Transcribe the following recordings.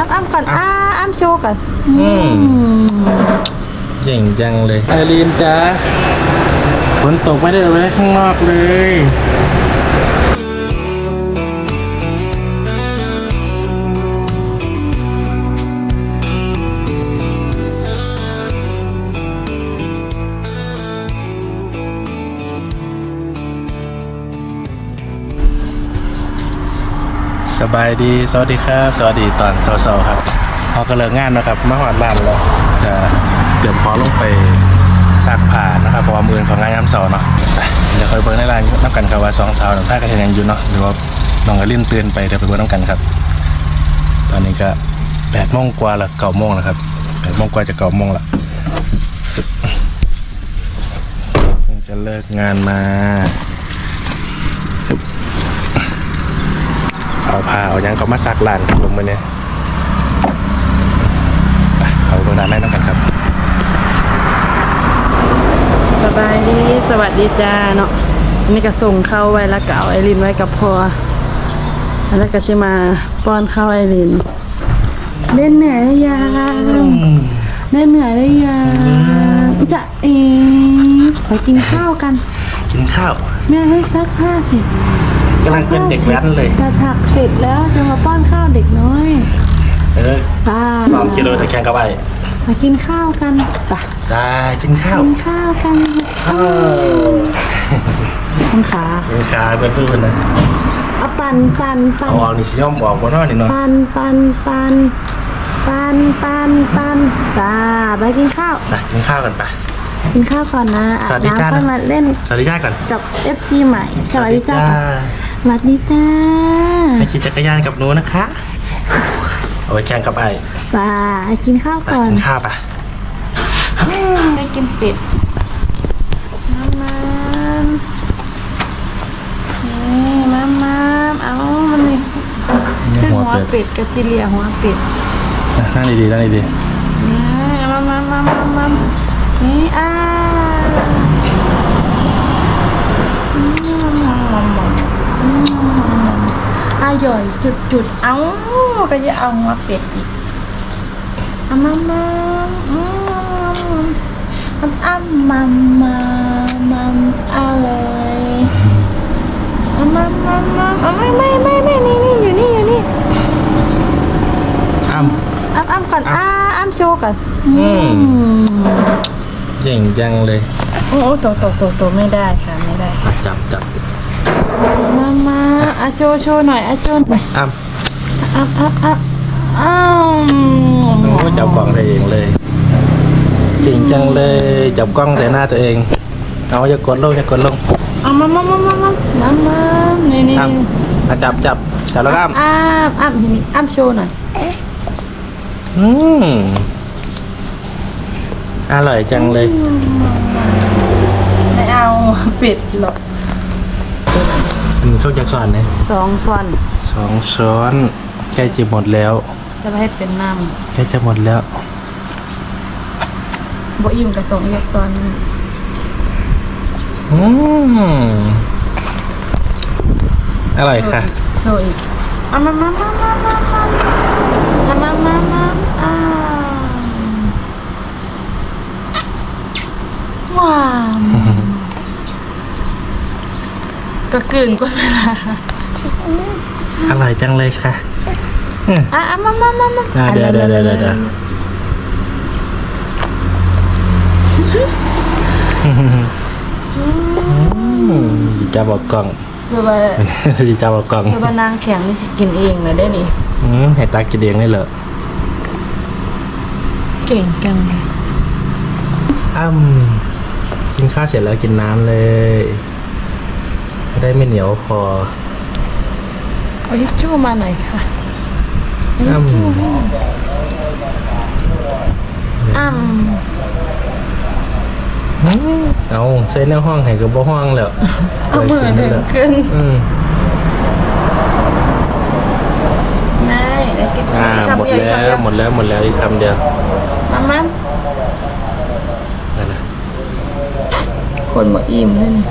อ้ำอ้ำก่อนอ้าอ้ำโชว์ก่อนอืมเจ๋งจังเลยไอรีนจ้าฝนตกไม่ได้เอาไว้ข้างนอกเลย สบายดี สวัสดีครับ สวัสดีตอนเช้าๆครับพอก็เลิกงานนะครับมาหอดบ้านแล้วจะเดี๋ยวพอลงไปซักผ้านะครับเพราะว่ามือของงานยามเสาร์เนาะไปเดี๋ยวคอยเบิ้งในร้านน้ำกันครับว่าสองสาวหนึ่งท่ากันยังอยู่เนาะหรือว่าน้องกระลิ่นเตือนไปเดี๋ยวไปเบิ้งน้ำกันครับ ตอนนี้ก็แปดโมงกว่าละเก้าโมงแล้วครับแปดโมงกว่าจะเก้าโมงละเพิ่งจะเลิกงานมา เอาผ้าเอาหยังเขามาซักลานครับลงมาเนี่ยไปเขาเบิ่งร้านได้น้ำกันครับสบายดีสวัสดีจ้าเนาะอันนี่ก็ส่งเข้าไว้แล้วก็เอาไอรินไว้กับพ่อแล้วก็จะมาป้อนข้าวไอรินเล่นเหนื่อยหรือยังเล่นเหนื่อยหรือยังจะเอ๋ไปกินข้าวกัน กินข้าว แม่ให้ซักผ้าสิ กำลังเป็นเด็กแว้นเลย จะถักเสร็จแล้วจะมาป้อนข้าวเด็กน้อยเออป้าสองกิโลตะแคงกับไอ้มากินข้าวกันไป่ะได้กินข้าวกินข้าวกันอ้าวคุณขากินข้าวเพื่อนเพื่อนนะเอาปันปันปัเอานออกนี่สิย่อมออกบนนอกนี่เนาะปันปันปันปันปันปันตาไปกินข้าวไปกินข้าวกันไปกินข้าวก่อนนะอาบสวัสดีจ้าน้ำค่อยมาเล่นสวัสดีจ้าก่อนกับ FC ใหม่สวัสดีจ้า สวัสดีจ้าไปขี่จักรยานกับหนูนะคะ เอาไว้แข่งกับไอ้ไปกินข้าวไปก่อนกินข้าวไปไปกินเป็ดมามานี่มามาเอามันนี่นี่ขึ้นหัวหัวเป็ดเป็ดกะจิเลียหัวเป็ดนั่งดีๆนั่งดีนี่มามามามามานี่อ่าอืมอืม อร่อยจุดจุดๆเอ้าก็จะเอาหัวเป็ดอีกเอามามาอืมมันอ้ำมามามาอร่อยเอามามามาเอาไม่ไม่ไม่ไม่นี่นี่อยู่นี่อยู่นี่ๆอ้ำอ้ำอ้ำก่อนอ้าอ้ำโชว์ก่อนอืมเจ๋งจังเลย โอ้โหโตโตโตโตไม่ได้ค่ะไม่ได้อะจับจับมามา อาโชว์โชว์หน่อยอาโชว์หน่อยอ้ำอ้ำอ้ำอ้ำอ้ำโอ้จับกล้องได้เองเลยเก่งจังเลยจับกล้องแต่หน้าตัวเอง เอาอย่ากดลงอย่ากดลงเอามามามามามามามานี่นี่อ้ำอะจับจับจับแล้วก็อ้ำอ้ำอ้ำนี่อ้ำโชว์หน่อยอืมอร่อยจังเลยไม่เอาเป็ดหรอก อันนี้โชคจากสอนเนี่ยสองซอนสองช้อนใกล้จะหมดแล้วจะไปให้เป็นน้ใกล้จะหมดแล้วำบ่อิ่มกับสองอีกตอนอืมอร่อยค่ะโชว์อีกเอามามามามามามามามามามาอ้าวว้าว ก็กลืนก็เวลาอร่อยจังเลยค่ะอะอะมามามามาอะเดี๋ยวเดี๋ยวเดี๋ยวเดี๋ยวอืมจะบอกกล่องคือว่าจะบอกกล่องคือว่านางแข็งนี่สิกินเองเลยได้นี่อืมให้ตากินเองนี่เหรอเก่งจังอ้ำกินข้าวเสร็จแล้วกินน้ำเลย จะได้ไม่เหนียวคอเอาทิชชู่มาหน่อยค่ะเอาอ้ำทิชชู่อ้ำเอาใส่ในห้องให้กับบ่ห้องแล้วเอามือดึงขึ้นอืมไม่ได้กินอ่าหมดแล้วหมดแล้วหมดแล้วอีกคำเดียวมามานั่นนะคนมาอิ่มเลยนี่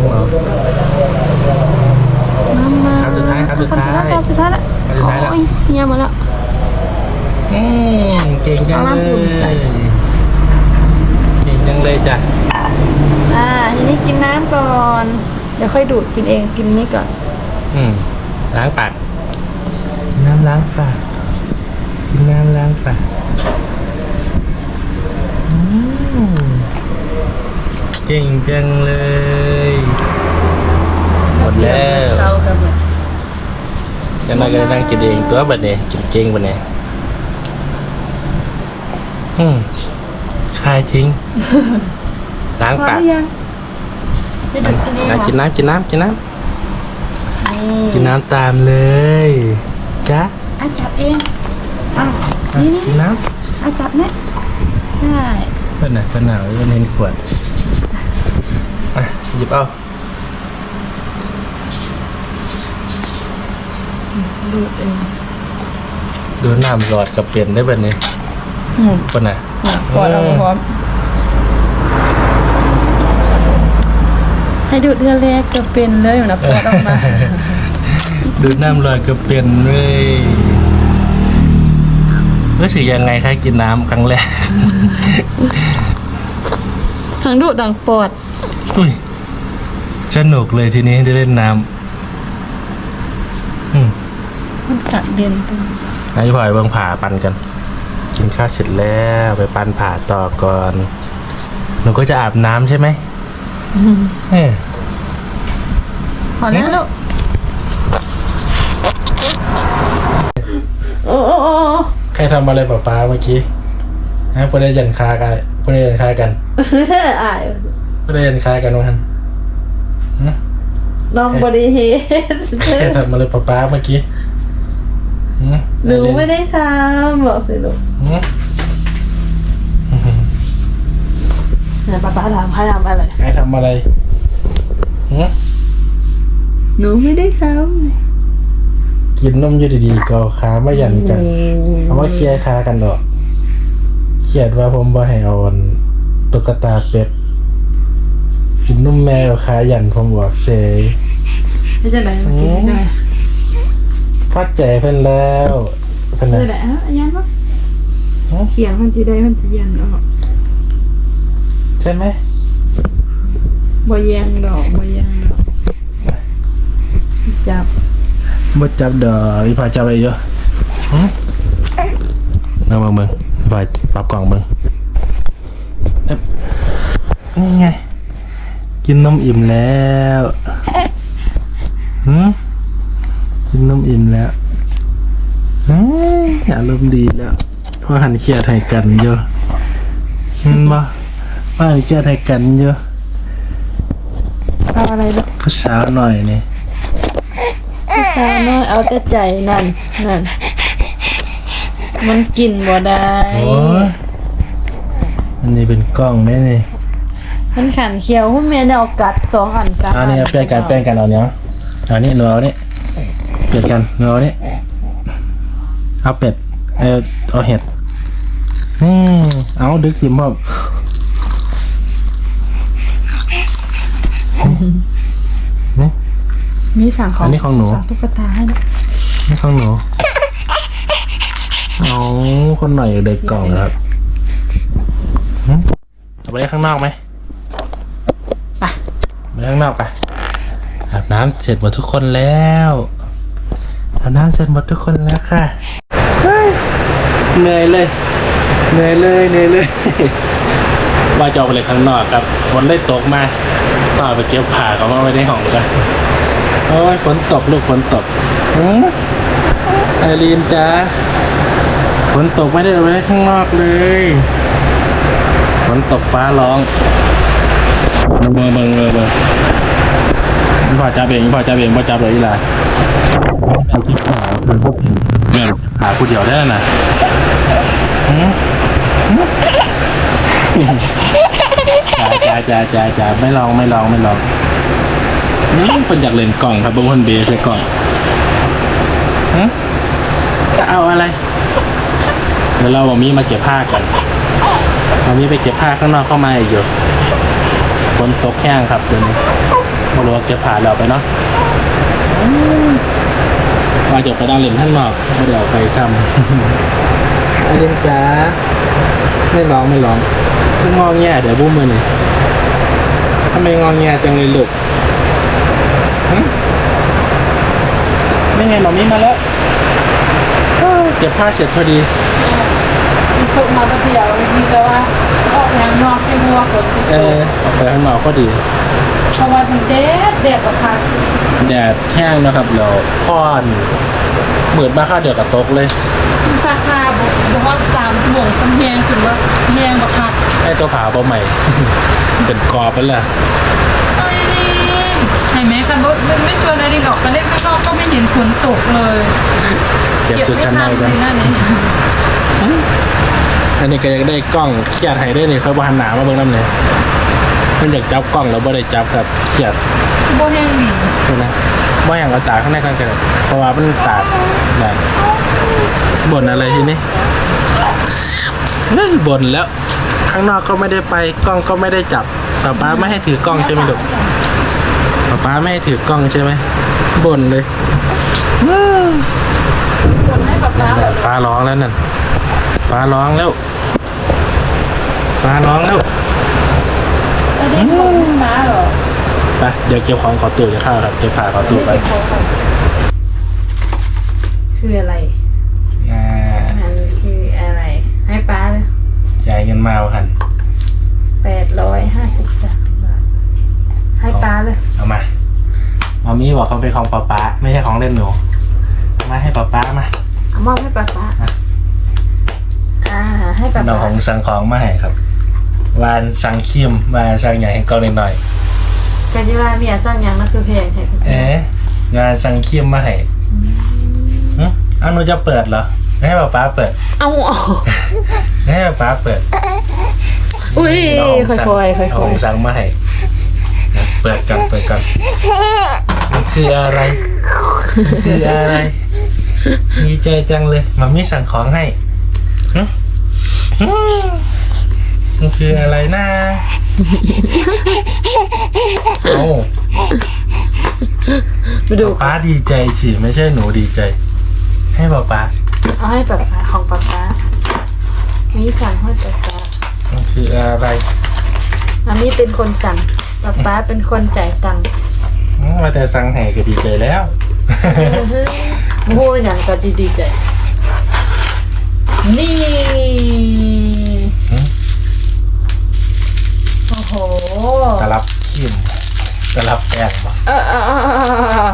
น่ากินนุ่มเอามามาคำสุดท้ายคำสุดท้ายคำสุดท้ายละคำสุดท้ายละโอ้ยย่ามาแล้วอืมเก่งจังเอาเลน้ำอุ่นใส่ยเก่งจังเลยจ้ะอ่าทีนี้กินน้ำก่อน เดี๋ยวค่อยดูดกินเองกินนี้ก่อน อืมล้างปากน้ำล้างปากกินน้ำล้างปากอืมเก่งจังเลยหม ดแล้วเรากับแบบจะนั่งก็นั่งกินเองตัวบัดนี้กินเก่งบัดนี้อืมคายทิ้งล้างพอปากหรือยังจะดูดกินเองเหรอะอกินน้ำกินน้ำกินน้นี่ำกินน้ำตามเลยจ้ะอะจับเองอะอะนี่นี่กินน้อะจับเนี่ยใช่ำเป็นไหนเป็นหนาวเป็นเห็นขวดอะหยิบเอา ดูดเองดูน้ำหลอดกับเปลี่ยนได้แบบนี้อืมเป็นไหนขอเราพร้อม ให้ดูดเดือนแรกก็เป็นเลยอยู่นะปวดออกมา ดูน้ำหลอดกับเปลี่ยนเลยรู้สึกยังไงคะกินน้ำครั้งแรกทั้งดูดทั้งปวดอุ้ยสนุกเลยทีนี้ได้เล่นน้ำอืม มันกัดเด่นตรงนายพลอยเบิ่งผ่าปันกัน กินข้าวเสร็จแล้วไปปันผ่าต่อก่อนหนูก็จะอาบน้ำใช่ไหมเออพอแล้วลูกโอ้โอ้โอ้ใครทำอะไรป้าป้าเมื่อกี้ฮะพวกได้ยันคากันพวกได้ยันคากันอายพวกได้ยันคากันวะฮันฮะน้องบริเหตุใครทำอะไรป้าป้าเมื่อกี้ หืมหนูไม่ได้ทำบอกสิลูกหืมไหนป้าป้าถามใครทำอะไร ใครทำอะไรหืมหนูไม่ได้ทกินนมอยู่ดีๆก็เอาขามายันกันำเอาว่าเคลียร์คากันดอกเขียดว่าผมบ่ให้เอาอันตุ๊กตาเป็ดกินนุ่มแมวขายันผมบอกเซยไม่ใช่ไหนมากินไม่ได้ พอใจเพิ่นแล้วเพิ่นไม่น่ะได้ฮะอันยันปะหืมเขียงมันจะได้มันจะยันออกใช่ไหมบ่ยังดอกบ่ยังดอกจับบ่จับดอกอีพาจับอะไรเยอะหืมเอามาเบิ่งอีพาปรับกล่องเบิ่งเอ๊ะนี่ไง กินนมอิ่มแล้วหืมกิ นนมอิ่มแล้วเอ้ยอารมณ์ดีแล้วเพราะหันเครียดให้กันเยอะเห็นบ่ว่าหันเครียดให้กันเยอะเอาอะไรลูกผู้สาวหน่อยนี่ผู้ชายน้อยเอาแต่ใจนั่นนั่นมันกินบ่ได้โอ้ยอันนี้เป็นกล้องได้นี่มันขันเคี้ยวคุณแม่เนี่ยเอากัดสองอันกัดเอานี่เอาเปลี่ยนกันเปลี่ยนกันเอาเนี้ยเอานี่หนูเอานี่ เปลี่ยนกันหนูเอานี่เอาเป็ดเอาเอาเห็ดนี่เอาดึกยิ้มพ่อมนี่มีสั่งของอันนี้ของหนูสั่งตุ๊กตาให้ด้วยนี่ของหนูเอาคนหน่อยอยู่ในกล่องนะครับหึเอาไปเล่นข้างนอกไหมไปไปเล่นข้างนอกไปอาบน้ำเสร็จหมดทุกคนแล้ว อาบน้ำเสร็จหมดทุกคนแล้วค่ะเหนื่อยเลยเหนื่อยเลยเหนื่อยเลยว่าจะออกไปเล่นข้างนอกครับ ฝนได้ตกมาต่อไปเก็บผ้าเขามาไว้ในห้องกันโอ้ยฝนตกลูกฝนตกหืมไอรีนจ้าฝนตกไม่ได้ออกไปข้างนอกเลยฝนตกฟ้าร้องเบิ่งเบิ่งเบิ่งเบิ่ง พ่อจับเองพ่อจับเองพ่อจับเลยอีหล่ะทำที่ขาเป็นพวกแม่หาผู้เดียวได้แล้วนะหืมหืมจ้าจ้าจ้าจ้าจ้าไม่ลองไม่ลองไม่ลองเป็นอยากเล่นกล่องครับบางคนเบสใส่กล่องฮะจะเอาอะไรเดี๋ยวเราบอกมีมาเก็บผ้ากันเอามีไปเก็บผ้าข้างนอกเข้ามาอีกอยู่ฝนตกแห้งครับเดี๋ยวนี้ ไม่รู้ว่าเก็บผ้าเราไปเนาะอืมว่าจะไปนั่งเล่นท่านนอกไม่ได้ออกไปคำอาเล่นจ้าไม่ร้องไม่ร้องก็งองแงเดี๋ยวบุ้มมือนี่ทำไมงองแงจังเลยลูกหึไม่ไงหมอมี่มาแล้วเอ้ยเก็บผ้าเสร็จพอดีตกมาแป๊บเดียวมีแต่ว่าออกทางนอกที่มัวฝนที่เอตอกออกไปข้างนอกก็ดี เพราะว่ามันแดดแดดกับพักแดดแห้งนะครับแล้วพ่อนเหมือนมาข้าวเดือดกับตกเลยคาคาบอกบอกว่าสามชั่วโมงสำเฮียงถึงว่าเฮียงกับพักไอ้ตัวผาเบาใหม่ เป็นกรอบไปเลยเอ้ยเห็นไหมคันรถมันไม่ชวนอะไรออกไปเล่นข้างนอกก็ไม่เห็นฝนตกเลยเก็บชุดชั้นในกักันนนั่นเองอันนี้ก็อยากได้กล้องเครียดให้ได้นี่เขาบหันหนามาเบิ่งน้ำเนี่ย มันอยากจับกล้องแล้วบ่ได้จับครับเครียดโบแห้งหนิดูนะว่าอย่างเอาตากข้างในข้างกันเพราะว่ามันตากแบบบ่นอะไรทีนี้เฮ้ยบ่นแล้ว ข้างนอกก็ไม่ได้ไปกล้องก็ไม่ได้จับป้าป้าไม่ให้ถือกล้องใช่ไหมลูกป้าป้าไม่ให้ถือกล้องใช่ไหมบ่นเลยคนให้แบบน้ำนั่นๆฟ้าร้องแล้วนั่นฟ้าร้องแล้วฟ้าร้องแล้ว ไม่ได้คนมาหรอไปเดี๋ยวเก็บของขอตู้จะเข้าครับเก็บผ้าขอตู้ไป คืออะไรอ่าอันคืออะไร ให้ป้าเลยจ่ายเงินมาเอาหันแปดร้อยห้าสิบสามบาท ให้ป้าเลย เอามามามีบอกเขาเป็นของป๊าป๊าไม่ใช่ของเล่นหนูเอามาให้ป๊าป๊ามาเอามอบให้ป้าป้าอะอ่าให้ป้าน้องป้าของสั่งของมาให้ครับ วานสั่งครีมวานสั่งอย่างให้กล้องนิดหน่อยกันที่ว่าเมียสร้างยังนั่นคือเพลงให้คุณเอ๊ะงานสั่งครีมมาให้หึอ้าวหนูจะเปิดเหรอไม่ให้ป๊าป๊าเปิดเอาออกไม่ให้ป๊าป๊าเปิดอุ้ยน้องค่สั่งอยๆค่อยน้องสั่งมาให้นะเปิดกันเปิดกันมันคืออะไรมันคืออะไรดีใจจังเลยมามีสั่งของให้หึหึ มันคืออะไรนะโอ้ๆไปดูป๊าดีใจสิไม่ใช่หนูดีใจ ให้ป๊าป๊าเอาให้ป้าป้าของป้าป้ามีสั่งให้ป้าป้ามันคืออะไรอามีเป็นคนสั่งป้าป้าเป็นคนจ่ายตังค์อืมว่าแต่สั่งให้ก็ดีใจแล้วพูดอย่างก็ดีๆใจนี่ ออเออเออเออเออ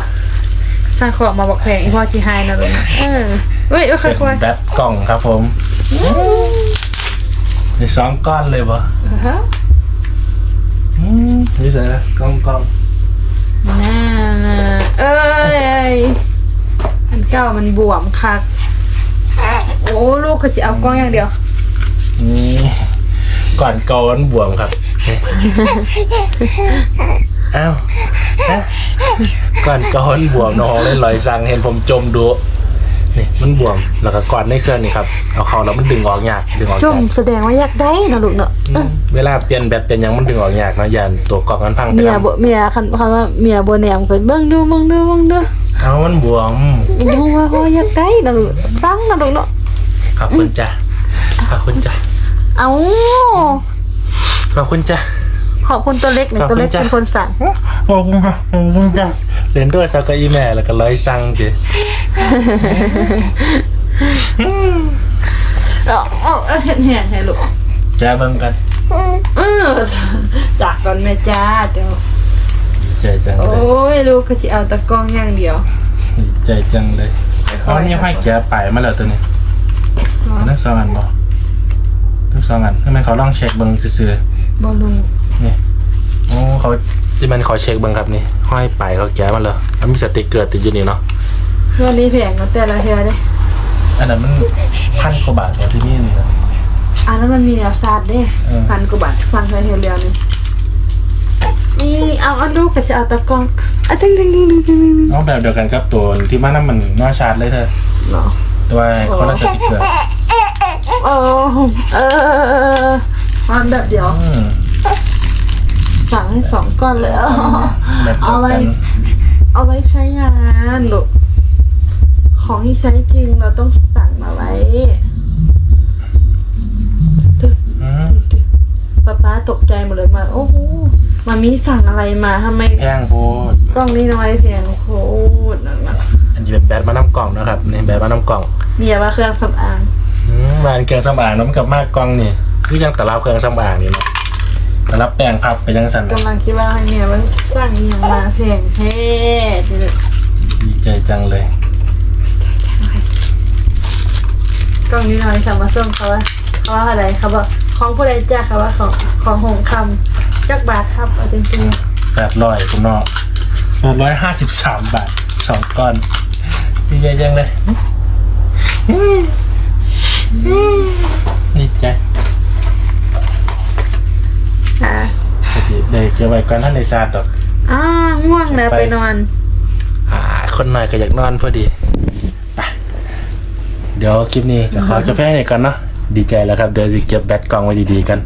สร้างของมาบอกเพงอีพ่อจีไฮนะลุงเออเฮ้ยเออค่เป็นอยแบตกล่องครับผมมีสองก้อนเลยบ่อ่าฮะอืมนี่ใส่ละกล่องกล่องน่าเอ้ยอันเก้ามันบวมคักโอ้ลูกก็จะเอากล้องอย่างเดียวนี่ก่อนเกาวันบวมครับ อ้าว ก่อนเกาวันบวมน้องเล่นลอยสั่งเห็นผมจมดูนี่มันบวมแล้วก็ก่อนในเครื่องนี่ครับเอาเข้าแล้วมันดึงออกยากดึงออกจุ่ยามกแสดงว่าอยากได้นะลูกเนอะอืมเวลาเปลี่ยนแบตเป็นหยังมันดึงออกยากเนาะยันตัวกล่องมันพังไปเมียแล้วบ่เมียคันคันว่าเมียบ่แนมก็เบิ่งดูเบิ่งดูเบิ่งดูเอามันบวมยังว่าว่าอยากได้นะลูกฟังนะลูกเนาะขอบคุณจ้ะขอบคุณจ้ะเอา ขอบคุณจ้ะ ขอบคุณตัวเล็กหน่อยขอบคุตัวณเล็กจ้ะ เป็นคนสั่งขอบคุณค่ะขอบคุณจ้ะเรียนด้วยสักกะอีแม่แล้วก็ร้อยสั่งจิเอาเอาเอาเห็นแหงให้ลูกจ้าเบิ่งกันเออจากก่อนแม่จ้าเดี๋ยวใจจังโอ้เลยยลูกก็สิเอาแตะกล้องอย่างเดียวใจจังเลยเอานี่ห้อยแกะไปมาแล้วตัวนี้นักสองอันบ่ทั้งสองอันทำไมเขาลองเช็คเบิ่งซื่อบ่รู้ๆ นี่โอ้เขาที่มันขอเช็คเบิ่งครับนี่ห้อยไปเขาแกะมาเลยแล้วมีสติกเกอร์ติดอยู่นี่เนาะเพื่อนนี้แพงนะแต่ละเทื่อเด้อันนั้นมันพันกว่าบาทกว่าที่นี่นี่นะอันนั้นมันมีแนวซาดเด้เออพันกว่าบาทสั่งไปเทื่อเดียวนี่นี่เอาอันลูกก็สิเอาแตะกล้องอะตึ้งตึ้งตึ้งตึ้งตึ้งตึ้งเอาแบบเดียวกันครับตัวที่มันนั่นมันนอชาร์จเลยเธอเนาะตัวคนละสติกเกอร์โอ้เอออันแบบเดียวอืม สั่งให้สองก้อนเลย แบบเดียวเอาไว้กันเอาไว้ใช้งานลูกของที่ใช้จริงเราต้องสั่งมาไว้อืมป๊าป๊าตกใจหมดเลยมา โอ้โหมามีสั่งอะไรมาทำไมแพงโพดกล้องนี้น้อยเพียงโคตรนั่นนะอันนี้เป็นแบตมาน้ำกล่องนะครับนี่แบตมาน้ำกล่องเนี่ยว่าเครื่องสำอางอืมมานเครื่องสำอางน้ำกับมากกล่องนี่ คือยังตลับเครื่องสำอางนี่เนาะ ตลับแป้งพับไปยังสันกำลังคิดว่าให้เนี่ยมันสร้างอหย่างมาแพงเท่ดีเลยดีใจจังเลยกล้องนี้น้อยสั่งมาส่งเขาว่าเขาว่าอะไรเขาบอกของผู้ใดจ้าเขาว่าของของหงคำจักบาทครับเอาจริงแปดร้อยคุณน้องแปดร้อยห้าสิบสามบาทสองก้อนดีใจจังเลยดีใจ ๆอะเดี๋ยวจะไว้ก่อนท่านในซาดดอกอ่าง่วงแล้วไป ไปนอน อ่า คนหน่อยก็อยากนอนพอดีไปเดี๋ยวคลิปนี้ก็ขอจะแพ้เนี่ยกันเนาะดีใจแล้วครับเดี๋ยวจะเก็บแบตกล่องไว้ดีๆกัน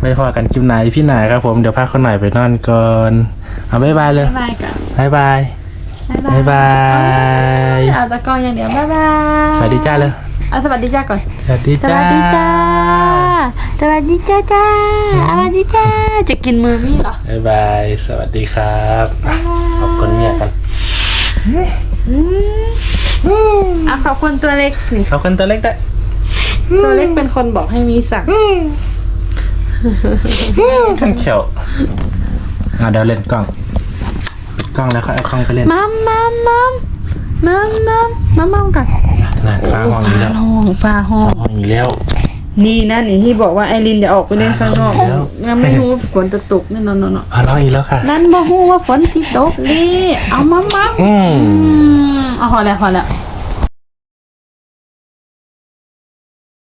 ไม่พอกันคลิปไหนพี่นายครับผมเดี๋ยวพาคนหน่อยไปนอนก่อนเอาบ๊ายบายเลยบ๊ายบายกันบ๊ายบายบ๊ายบายเอาตะกร้องอย่างเดียวบ๊ายบายสวัสดีจ้าเลยเอาสวัสดีจ้าก่อน สวัสดีสจ้า วัสดีจ้า สวัสดีจ้าจ้าสวัสดีจ้า จะกินมือมี่เหรอ บ๊ายบาย สวัสดีครับบ๊ายบายขอบคุณเมียกันอะขอบคุณตัวเล็กนี่ขอบคุณตัวเล็กด้วยตัวเล็กเป็นคนบอกให้มีสั่งข้างเขียวอ่าเดี๋ยวเล่นกล้องปิดกล้องแล้วค่อยเอากล้องไปเล่นมัมมัมมัมมัมมัมมัมมัมกัน น่ะฟ้าห้องอีกแล้วห้องฟ้าห้องห้องอีกแล้ว นี่นะนี่ที่บอกว่าไอรินเดี๋ยวออกไปเล่นข้างนอกแล้วงั้นไม่รู้ว่าฝนจะตกแน่นอนนอนอะร้องอีกแล้วค่ะ นั่นบ่ฮู้ว่าฝนสิตกเลยเอามัมมัมอืมอืมเอาพอแล้วพอแล้ว